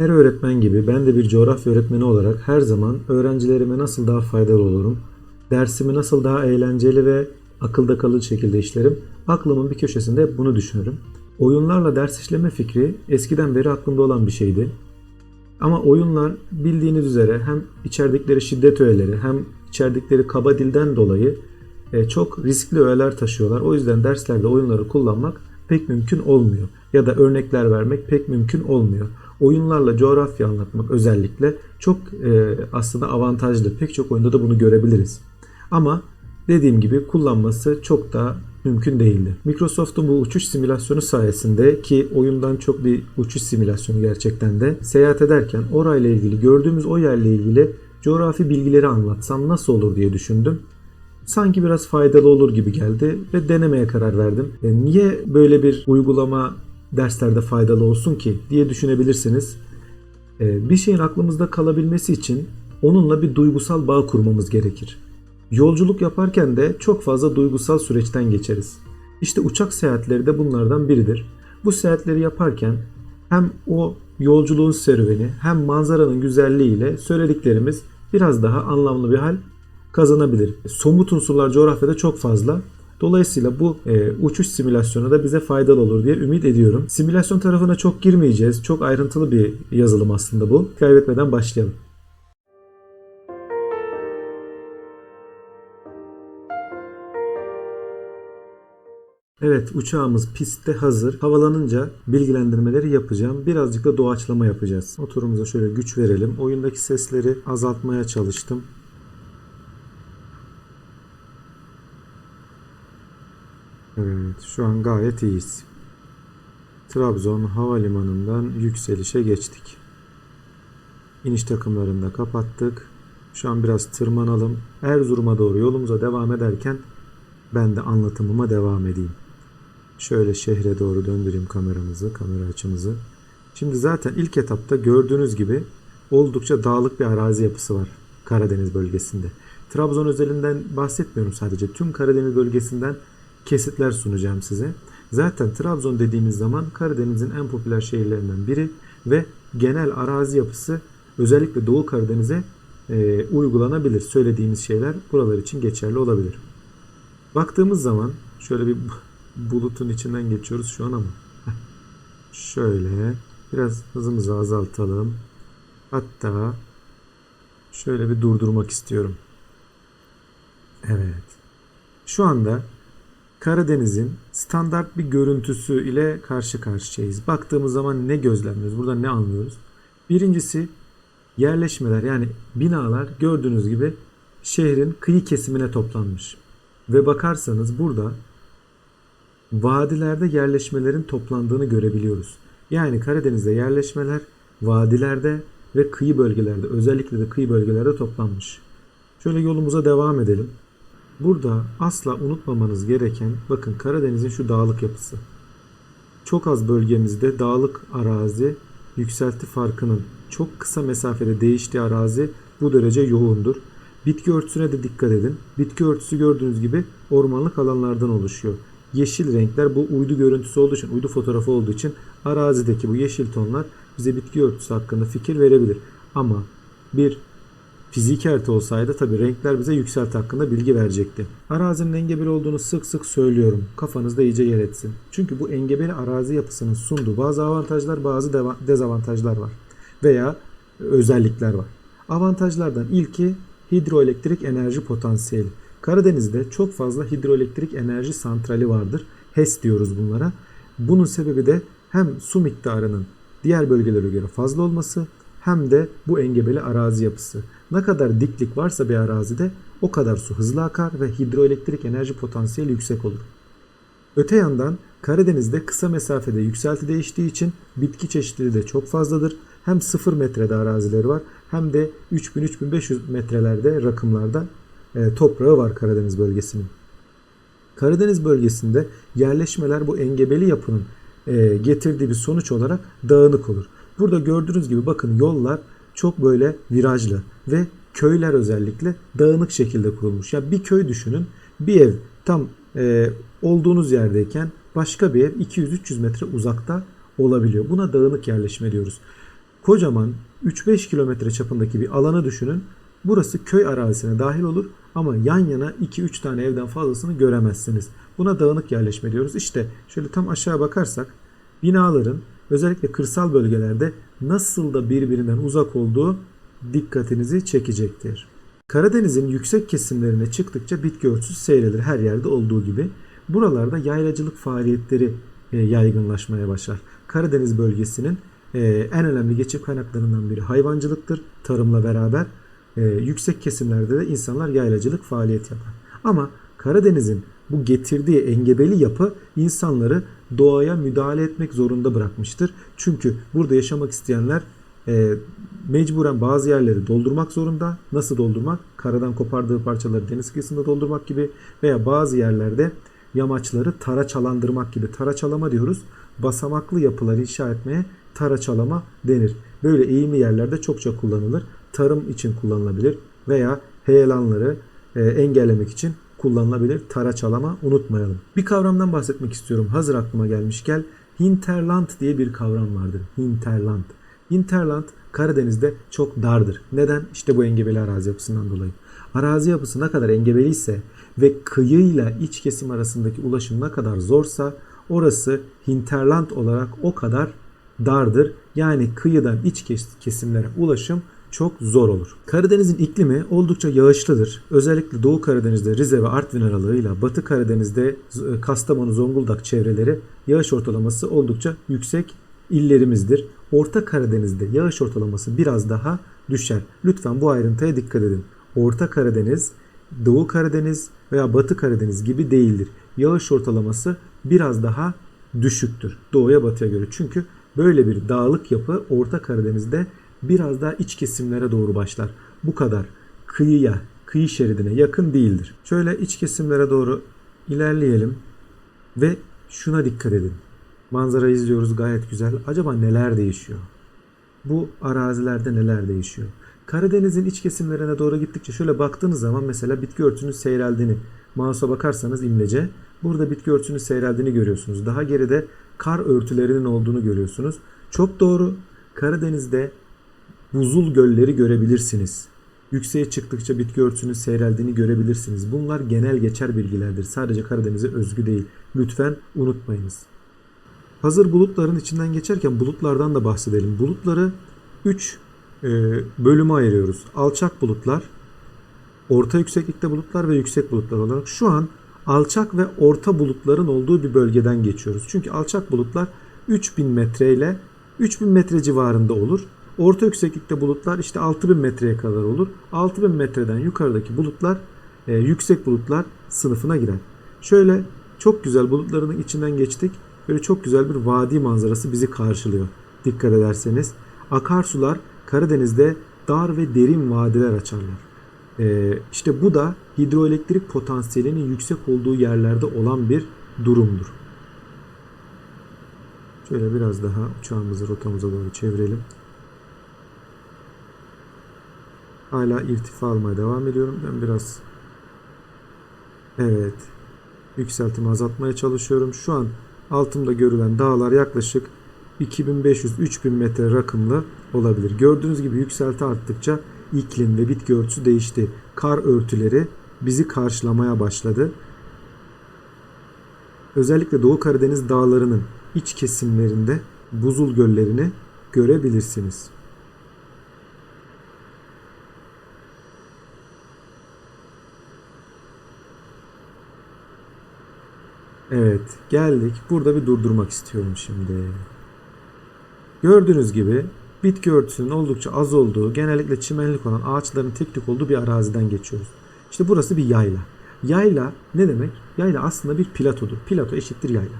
Her öğretmen gibi ben de bir coğrafya öğretmeni olarak her zaman öğrencilerime nasıl daha faydalı olurum, dersimi nasıl daha eğlenceli ve akılda kalıcı şekilde işlerim, aklımın bir köşesinde bunu düşünürüm. Oyunlarla ders işleme fikri eskiden beri aklımda olan bir şeydi. Ama oyunlar bildiğiniz üzere hem içerdikleri şiddet öğeleri hem içerdikleri kaba dilden dolayı e, çok riskli öğeler taşıyorlar. O yüzden derslerde oyunları kullanmak pek mümkün olmuyor. Ya da örnekler vermek pek mümkün olmuyor. Oyunlarla coğrafya anlatmak özellikle çok e, aslında avantajlı. Pek çok oyunda da bunu görebiliriz. Ama dediğim gibi kullanması çok da mümkün değildi. Microsoft'un bu uçuş simülasyonu sayesinde ki oyundan çok bir uçuş simülasyonu gerçekten de seyahat ederken orayla ilgili gördüğümüz o yerle ilgili coğrafi bilgileri anlatsam nasıl olur diye düşündüm. Sanki biraz faydalı olur gibi geldi ve denemeye karar verdim. E, niye böyle bir uygulama derslerde faydalı olsun ki diye düşünebilirsiniz. E, bir şeyin aklımızda kalabilmesi için onunla bir duygusal bağ kurmamız gerekir. Yolculuk yaparken de çok fazla duygusal süreçten geçeriz. İşte uçak seyahatleri de bunlardan biridir. Bu seyahatleri yaparken hem o yolculuğun serüveni hem manzaranın güzelliğiyle söylediklerimiz biraz daha anlamlı bir hal kazanabilir. Somut unsurlar coğrafyada çok fazla. Dolayısıyla bu e, uçuş simülasyonu da bize faydalı olur diye ümit ediyorum. Simülasyon tarafına çok girmeyeceğiz. Çok ayrıntılı bir yazılım aslında bu. Kaybetmeden başlayalım. Evet uçağımız pistte hazır. Havalanınca bilgilendirmeleri yapacağım. Birazcık da doğaçlama yapacağız. Motorumuza şöyle güç verelim. Oyundaki sesleri azaltmaya çalıştım. Evet şu an gayet iyiyiz. Trabzon havalimanından yükselişe geçtik. İniş takımlarını da kapattık. Şu an biraz tırmanalım. Erzurum'a doğru yolumuza devam ederken ben de anlatımıma devam edeyim. Şöyle şehre doğru döndüreyim kameramızı, kamera açımızı. Şimdi zaten ilk etapta gördüğünüz gibi oldukça dağlık bir arazi yapısı var Karadeniz bölgesinde. Trabzon özelinden bahsetmiyorum sadece. Tüm Karadeniz bölgesinden kesitler sunacağım size. Zaten Trabzon dediğimiz zaman Karadeniz'in en popüler şehirlerinden biri ve genel arazi yapısı özellikle Doğu Karadeniz'e e, uygulanabilir. Söylediğimiz şeyler buralar için geçerli olabilir. Baktığımız zaman şöyle bir bulutun içinden geçiyoruz şu an ama şöyle biraz hızımızı azaltalım. Hatta şöyle bir durdurmak istiyorum. Evet. Şu anda Karadeniz'in standart bir görüntüsü ile karşı karşıyayız. Baktığımız zaman ne gözlemliyoruz? Burada ne anlıyoruz? Birincisi yerleşmeler yani binalar gördüğünüz gibi şehrin kıyı kesimine toplanmış. Ve bakarsanız burada vadilerde yerleşmelerin toplandığını görebiliyoruz. Yani Karadeniz'de yerleşmeler vadilerde ve kıyı bölgelerde özellikle de kıyı bölgelerde toplanmış. Şöyle yolumuza devam edelim. Burada asla unutmamanız gereken bakın Karadeniz'in şu dağlık yapısı. Çok az bölgemizde dağlık arazi yükselti farkının çok kısa mesafede değiştiği arazi bu derece yoğundur. Bitki örtüsüne de dikkat edin. Bitki örtüsü gördüğünüz gibi ormanlık alanlardan oluşuyor. Yeşil renkler bu uydu görüntüsü olduğu için, uydu fotoğrafı olduğu için arazideki bu yeşil tonlar bize bitki örtüsü hakkında fikir verebilir. Ama bir fiziki harita olsaydı tabi renkler bize yükselti hakkında bilgi verecekti. Arazinin engebeli olduğunu sık sık söylüyorum. Kafanızda iyice yer etsin. Çünkü bu engebeli arazi yapısının sunduğu bazı avantajlar bazı dezavantajlar var. Veya özellikler var. Avantajlardan ilki hidroelektrik enerji potansiyeli. Karadeniz'de çok fazla hidroelektrik enerji santrali vardır. HES diyoruz bunlara. Bunun sebebi de hem su miktarının diğer bölgelere göre fazla olması hem de bu engebeli arazi yapısı. Ne kadar diklik varsa bir arazide o kadar su hızlı akar ve hidroelektrik enerji potansiyeli yüksek olur. Öte yandan Karadeniz'de kısa mesafede yükselti değiştiği için bitki çeşitliliği de çok fazladır. Hem 0 metrede arazileri var hem de 3000-3500 metrelerde rakımlarda e, toprağı var Karadeniz bölgesinin. Karadeniz bölgesinde yerleşmeler bu engebeli yapının e, getirdiği bir sonuç olarak dağınık olur. Burada gördüğünüz gibi bakın yollar çok böyle virajlı ve köyler özellikle dağınık şekilde kurulmuş. Ya yani bir köy düşünün. Bir ev tam e, olduğunuz yerdeyken başka bir ev 200-300 metre uzakta olabiliyor. Buna dağınık yerleşme diyoruz. Kocaman 3-5 kilometre çapındaki bir alanı düşünün. Burası köy arazisine dahil olur ama yan yana 2-3 tane evden fazlasını göremezsiniz. Buna dağınık yerleşme diyoruz. İşte şöyle tam aşağı bakarsak binaların özellikle kırsal bölgelerde nasıl da birbirinden uzak olduğu dikkatinizi çekecektir. Karadeniz'in yüksek kesimlerine çıktıkça bitki örtüsü seyredir her yerde olduğu gibi. Buralarda yaylacılık faaliyetleri e, yaygınlaşmaya başlar. Karadeniz bölgesinin e, en önemli geçim kaynaklarından biri hayvancılıktır. Tarımla beraber e, yüksek kesimlerde de insanlar yaylacılık faaliyet yapar. Ama Karadeniz'in bu getirdiği engebeli yapı insanları doğaya müdahale etmek zorunda bırakmıştır. Çünkü burada yaşamak isteyenler e, mecburen bazı yerleri doldurmak zorunda. Nasıl doldurmak? Karadan kopardığı parçaları deniz kıyısında doldurmak gibi veya bazı yerlerde yamaçları taraçalandırmak gibi. Taraçalama diyoruz. Basamaklı yapılar inşa etmeye taraçalama denir. Böyle eğimli yerlerde çokça kullanılır. Tarım için kullanılabilir veya heyelanları e, engellemek için kullanılabilir. Taraçalama unutmayalım. Bir kavramdan bahsetmek istiyorum. Hazır aklıma gelmişken hinterland diye bir kavram vardır. Hinterland. Hinterland Karadeniz'de çok dardır. Neden? İşte bu engebeli arazi yapısından dolayı. Arazi yapısı ne kadar engebeliyse ve kıyıyla iç kesim arasındaki ulaşım ne kadar zorsa orası hinterland olarak o kadar dardır. Yani kıyıdan iç kesimlere ulaşım çok zor olur. Karadeniz'in iklimi oldukça yağışlıdır. Özellikle Doğu Karadeniz'de Rize ve Artvin aralığıyla Batı Karadeniz'de Kastamonu, Zonguldak çevreleri yağış ortalaması oldukça yüksek illerimizdir. Orta Karadeniz'de yağış ortalaması biraz daha düşer. Lütfen bu ayrıntıya dikkat edin. Orta Karadeniz, Doğu Karadeniz veya Batı Karadeniz gibi değildir. Yağış ortalaması biraz daha düşüktür doğuya batıya göre. Çünkü böyle bir dağlık yapı Orta Karadeniz'de biraz daha iç kesimlere doğru başlar. Bu kadar kıyıya, kıyı şeridine yakın değildir. Şöyle iç kesimlere doğru ilerleyelim ve şuna dikkat edin. Manzarayı izliyoruz gayet güzel. Acaba neler değişiyor? Bu arazilerde neler değişiyor? Karadeniz'in iç kesimlerine doğru gittikçe şöyle baktığınız zaman mesela bitki örtüsünün seyreldiğini, mouse'a bakarsanız imlece burada bitki örtüsünün seyreldiğini görüyorsunuz. Daha geride kar örtülerinin olduğunu görüyorsunuz. Çok doğru. Karadeniz'de buzul gölleri görebilirsiniz. Yükseğe çıktıkça bitki örtüsünün seyreldiğini görebilirsiniz. Bunlar genel geçer bilgilerdir. Sadece Karadeniz'e özgü değil. Lütfen unutmayınız. Hazır bulutların içinden geçerken bulutlardan da bahsedelim. Bulutları 3 e, bölüme ayırıyoruz. Alçak bulutlar, orta yükseklikte bulutlar ve yüksek bulutlar olarak. Şu an alçak ve orta bulutların olduğu bir bölgeden geçiyoruz. Çünkü alçak bulutlar 3000 metre ile 3000 metre civarında olur. Orta yükseklikte bulutlar işte 6000 metreye kadar olur. 6000 metreden yukarıdaki bulutlar e, yüksek bulutlar sınıfına girer. Şöyle çok güzel bulutların içinden geçtik. Böyle çok güzel bir vadi manzarası bizi karşılıyor. Dikkat ederseniz akarsular Karadeniz'de dar ve derin vadiler açarlar. Ee, işte bu da hidroelektrik potansiyelinin yüksek olduğu yerlerde olan bir durumdur. Şöyle biraz daha uçağımızı rotamıza doğru çevirelim. Hala irtifa almaya devam ediyorum. Ben biraz evet yükseltimi azaltmaya çalışıyorum. Şu an altımda görülen dağlar yaklaşık 2500-3000 metre rakımlı olabilir. Gördüğünüz gibi yükselti arttıkça iklim ve bitki örtüsü değişti. Kar örtüleri bizi karşılamaya başladı. Özellikle Doğu Karadeniz dağlarının iç kesimlerinde buzul göllerini görebilirsiniz. Evet geldik. Burada bir durdurmak istiyorum şimdi. Gördüğünüz gibi bitki örtüsünün oldukça az olduğu, genellikle çimenlik olan ağaçların tek tük olduğu bir araziden geçiyoruz. İşte burası bir yayla. Yayla ne demek? Yayla aslında bir platodur. Plato eşittir yayla.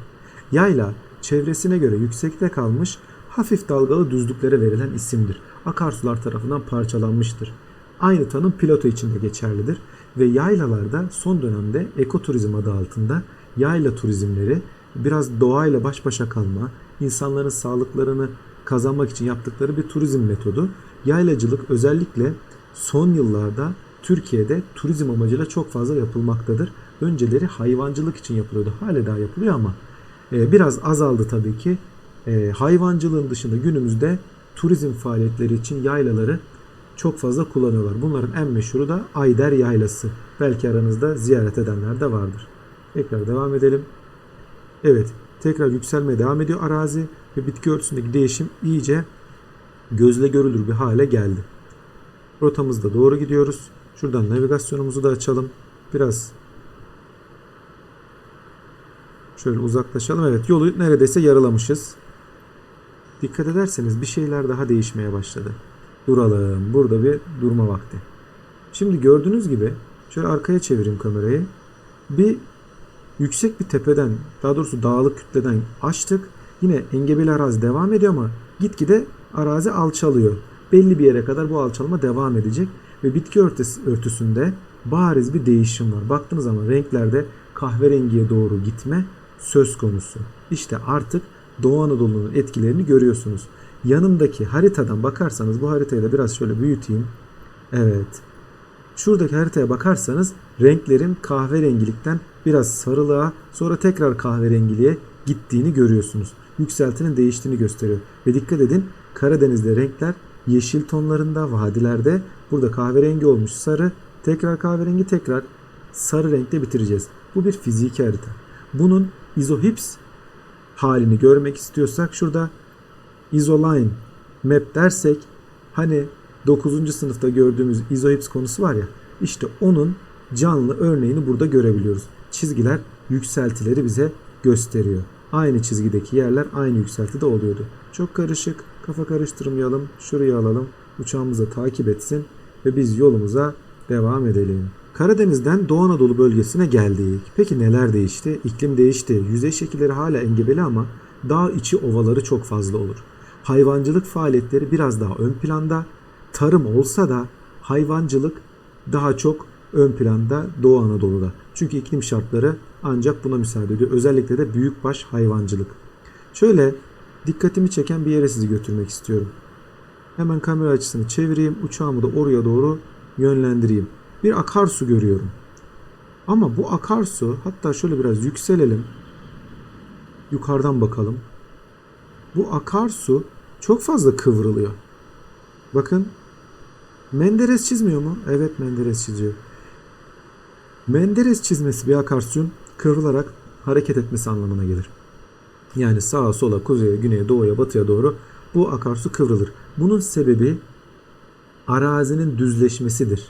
Yayla çevresine göre yüksekte kalmış, hafif dalgalı düzlüklere verilen isimdir. Akarsular tarafından parçalanmıştır. Aynı tanım plato için de geçerlidir ve yaylalarda son dönemde ekoturizm adı altında yayla turizmleri biraz doğayla baş başa kalma, insanların sağlıklarını kazanmak için yaptıkları bir turizm metodu. Yaylacılık özellikle son yıllarda Türkiye'de turizm amacıyla çok fazla yapılmaktadır. Önceleri hayvancılık için yapılıyordu. Hala daha yapılıyor ama e, biraz azaldı tabii ki. E, hayvancılığın dışında günümüzde turizm faaliyetleri için yaylaları çok fazla kullanıyorlar. Bunların en meşhuru da Ayder Yaylası. Belki aranızda ziyaret edenler de vardır. Tekrar devam edelim. Evet, tekrar yükselmeye devam ediyor arazi ve bitki örtüsündeki değişim iyice gözle görülür bir hale geldi. Rotamızda doğru gidiyoruz. Şuradan navigasyonumuzu da açalım. Biraz şöyle uzaklaşalım. Evet, yolu neredeyse yarılamışız. Dikkat ederseniz bir şeyler daha değişmeye başladı. Duralım. Burada bir durma vakti. Şimdi gördüğünüz gibi şöyle arkaya çevireyim kamerayı. Bir yüksek bir tepeden daha doğrusu dağlık kütleden açtık. Yine engebeli arazi devam ediyor ama gitgide arazi alçalıyor. Belli bir yere kadar bu alçalma devam edecek ve bitki örtüsü, örtüsünde bariz bir değişim var. Baktığınız zaman renklerde kahverengiye doğru gitme söz konusu. İşte artık Doğu Anadolu'nun etkilerini görüyorsunuz. Yanımdaki haritadan bakarsanız bu haritayı da biraz şöyle büyüteyim. Evet. Şuradaki haritaya bakarsanız renklerin kahverengilikten biraz sarılığa sonra tekrar kahverengiliğe gittiğini görüyorsunuz. Yükseltinin değiştiğini gösteriyor. Ve dikkat edin Karadeniz'de renkler yeşil tonlarında vadilerde burada kahverengi olmuş sarı tekrar kahverengi tekrar sarı renkte bitireceğiz. Bu bir fiziki harita. Bunun izohips halini görmek istiyorsak şurada isoline map dersek hani 9. sınıfta gördüğümüz izohips konusu var ya işte onun canlı örneğini burada görebiliyoruz. Çizgiler yükseltileri bize gösteriyor. Aynı çizgideki yerler aynı yükseltide oluyordu. Çok karışık. Kafa karıştırmayalım. Şurayı alalım. Uçağımızı takip etsin ve biz yolumuza devam edelim. Karadeniz'den Doğu Anadolu bölgesine geldik. Peki neler değişti? İklim değişti. Yüzey şekilleri hala engebeli ama dağ içi ovaları çok fazla olur. Hayvancılık faaliyetleri biraz daha ön planda. Tarım olsa da hayvancılık daha çok ön planda Doğu Anadolu'da. Çünkü iklim şartları ancak buna müsaade ediyor. Özellikle de büyükbaş hayvancılık. Şöyle dikkatimi çeken bir yere sizi götürmek istiyorum. Hemen kamera açısını çevireyim. Uçağımı da oraya doğru yönlendireyim. Bir akarsu görüyorum. Ama bu akarsu hatta şöyle biraz yükselelim. Yukarıdan bakalım. Bu akarsu çok fazla kıvrılıyor. Bakın Menderes çizmiyor mu? Evet Menderes çiziyor. Menderes çizmesi bir akarsuyun kıvrılarak hareket etmesi anlamına gelir. Yani sağa sola, kuzeye, güneye, doğuya, batıya doğru bu akarsu kıvrılır. Bunun sebebi arazinin düzleşmesidir.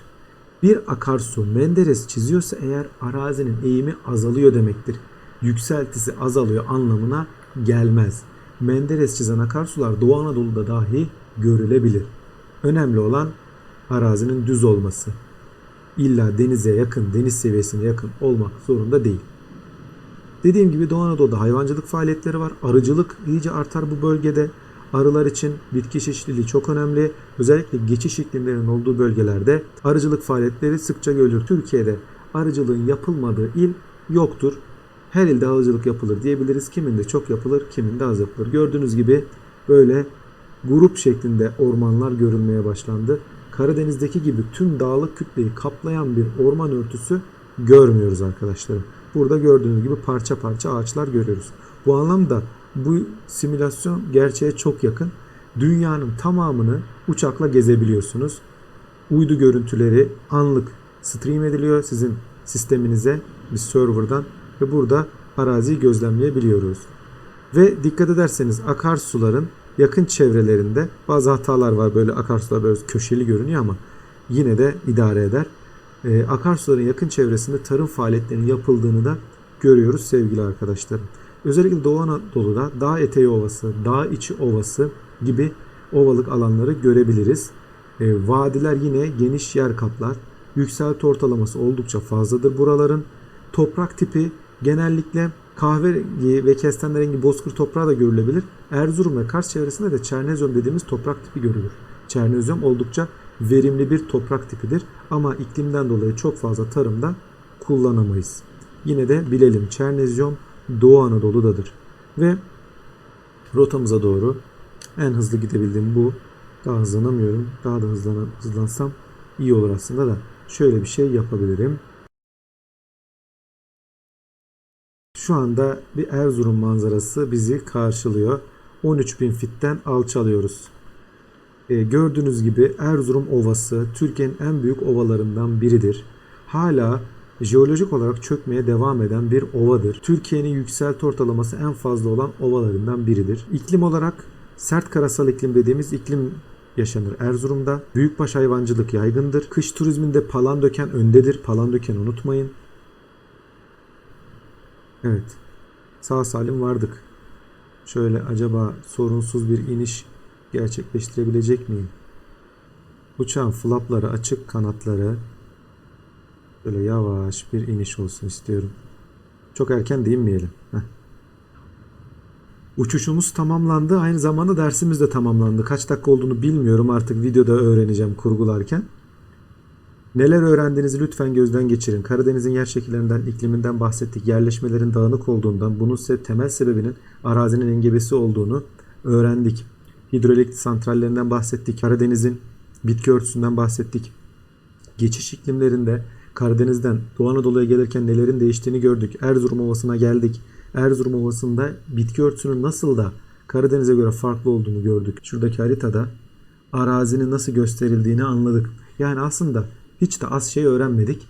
Bir akarsu Menderes çiziyorsa eğer arazinin eğimi azalıyor demektir. Yükseltisi azalıyor anlamına gelmez. Menderes çizen akarsular Doğu Anadolu'da dahi görülebilir. Önemli olan arazinin düz olması. İlla denize yakın, deniz seviyesine yakın olmak zorunda değil. Dediğim gibi Doğu Anadolu'da hayvancılık faaliyetleri var. Arıcılık iyice artar bu bölgede. Arılar için bitki çeşitliliği çok önemli. Özellikle geçiş iklimlerinin olduğu bölgelerde arıcılık faaliyetleri sıkça görülür. Türkiye'de arıcılığın yapılmadığı il yoktur. Her ilde arıcılık yapılır diyebiliriz. Kiminde çok yapılır, kiminde az yapılır. Gördüğünüz gibi böyle grup şeklinde ormanlar görülmeye başlandı. Karadeniz'deki gibi tüm dağlık kütleyi kaplayan bir orman örtüsü görmüyoruz arkadaşlarım. Burada gördüğünüz gibi parça parça ağaçlar görüyoruz. Bu anlamda bu simülasyon gerçeğe çok yakın. Dünyanın tamamını uçakla gezebiliyorsunuz. Uydu görüntüleri anlık stream ediliyor sizin sisteminize bir serverdan ve burada araziyi gözlemleyebiliyoruz. Ve dikkat ederseniz akarsuların yakın çevrelerinde bazı hatalar var. Böyle akarsular böyle köşeli görünüyor ama yine de idare eder. Ee, akarsuların yakın çevresinde tarım faaliyetlerinin yapıldığını da görüyoruz sevgili arkadaşlarım. Özellikle Doğu Anadolu'da dağ eteği ovası, dağ içi ovası gibi ovalık alanları görebiliriz. Ee, vadiler yine geniş yer kaplar. Yükselti ortalaması oldukça fazladır buraların. Toprak tipi genellikle kahverengi ve kestane rengi bozkır toprağı da görülebilir. Erzurum ve Kars çevresinde de çernezyum dediğimiz toprak tipi görülür. Çernezyum oldukça verimli bir toprak tipidir ama iklimden dolayı çok fazla tarımda kullanamayız. Yine de bilelim çernezyum Doğu Anadolu'dadır. Ve rotamıza doğru en hızlı gidebildiğim bu. Daha hızlanamıyorum. Daha da hızlan hızlansam iyi olur aslında da şöyle bir şey yapabilirim. Şu anda bir Erzurum manzarası bizi karşılıyor. 13.000 fitten alçalıyoruz. E, gördüğünüz gibi Erzurum Ovası Türkiye'nin en büyük ovalarından biridir. Hala jeolojik olarak çökmeye devam eden bir ovadır. Türkiye'nin yükselti ortalaması en fazla olan ovalarından biridir. İklim olarak sert karasal iklim dediğimiz iklim yaşanır Erzurum'da. Büyükbaş hayvancılık yaygındır. Kış turizminde Palandöken öndedir. Palandöken unutmayın. Evet. Sağ salim vardık. Şöyle acaba sorunsuz bir iniş gerçekleştirebilecek miyim? Uçağın flapları açık kanatları böyle yavaş bir iniş olsun istiyorum. Çok erken değil inmeyelim. Heh. Uçuşumuz tamamlandı. Aynı zamanda dersimiz de tamamlandı. Kaç dakika olduğunu bilmiyorum. Artık videoda öğreneceğim kurgularken. Neler öğrendiğinizi lütfen gözden geçirin. Karadeniz'in yer şekillerinden, ikliminden bahsettik. Yerleşmelerin dağınık olduğundan, bunun ise temel sebebinin arazinin engebesi olduğunu öğrendik. Hidroelektrik santrallerinden bahsettik. Karadeniz'in bitki örtüsünden bahsettik. Geçiş iklimlerinde Karadeniz'den Doğu Anadolu'ya gelirken nelerin değiştiğini gördük. Erzurum Ovası'na geldik. Erzurum Ovası'nda bitki örtüsünün nasıl da Karadeniz'e göre farklı olduğunu gördük. Şuradaki haritada arazinin nasıl gösterildiğini anladık. Yani aslında hiç de az şey öğrenmedik.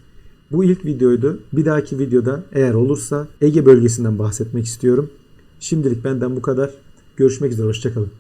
Bu ilk videoydu. Bir dahaki videoda eğer olursa Ege bölgesinden bahsetmek istiyorum. Şimdilik benden bu kadar. Görüşmek üzere. Hoşçakalın.